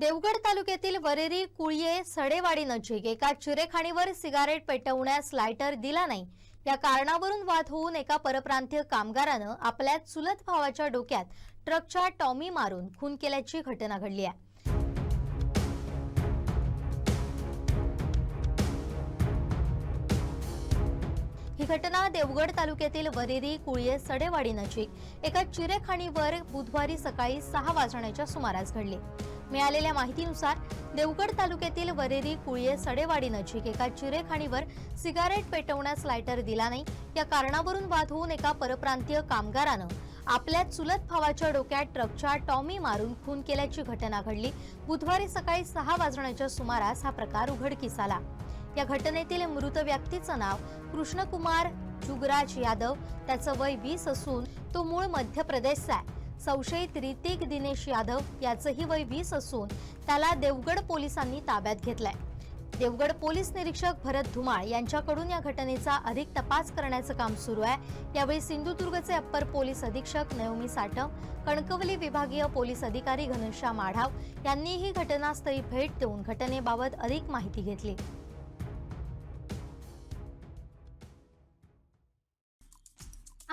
देवगड तालुक्यातील वरेरी कुळये सडेवाडी नजीक एका चिरेखाणीवर सिगारेट पेटवण्यास लायटर दिला नाही. या कारणावरून वाद होऊन एका परप्रांतीय कामगारानं आपल्या चुलत भावाच्या डोक्यात ट्रकच्या टॉमी मारून खून केल्याची घटना घडली आहे. ही घटना देवगड तालुक्यातील वरेरी कुळये सडेवाडी नजीक एका चिरेखाणीवर बुधवारी सकाळी सहा वाजण्याच्या सुमारास घडली. मिळालेल्या माहितीनुसार देवगड तालुक्यातील वरेरी कुळये सडेवाडी नजीक एका चिरेखाणीवर सिगारेट पेटवण्यास लायटर दिला नाही या कारणावरून वाद होऊन एका परप्रांतीय कामगारानं आपल्या चुलत भावाच्या डोक्यात ट्रकच्या टॉमी मारून खून केल्याची घटना घडली. बुधवारी सकाळी सहा वाजण्याच्या सुमारास हा प्रकार उघडकीस आला. या घटनेतील मृत व्यक्तीचं नाव कृष्णकुमार जुगराज यादव. त्याचं वय वीस असून तो मूळ मध्य प्रदेशचा आहे. संशयित रितिक दिनेश यादव याचंही वय वीस असून त्याला देवगड पोलिसांनी ताब्यात घेतलंय. देवगड पोलीस निरीक्षक भरत धुमाळ यांच्याकडून या घटनेचा अधिक तपास करण्याचं काम सुरू आहे. यावेळी सिंधुदुर्गचे अप्पर पोलीस अधीक्षक नयोमी साठव कणकवली विभागीय पोलीस अधिकारी घनश्याम माढाव यांनीही घटनास्थळी भेट देऊन घटनेबाबत अधिक माहिती घेतली.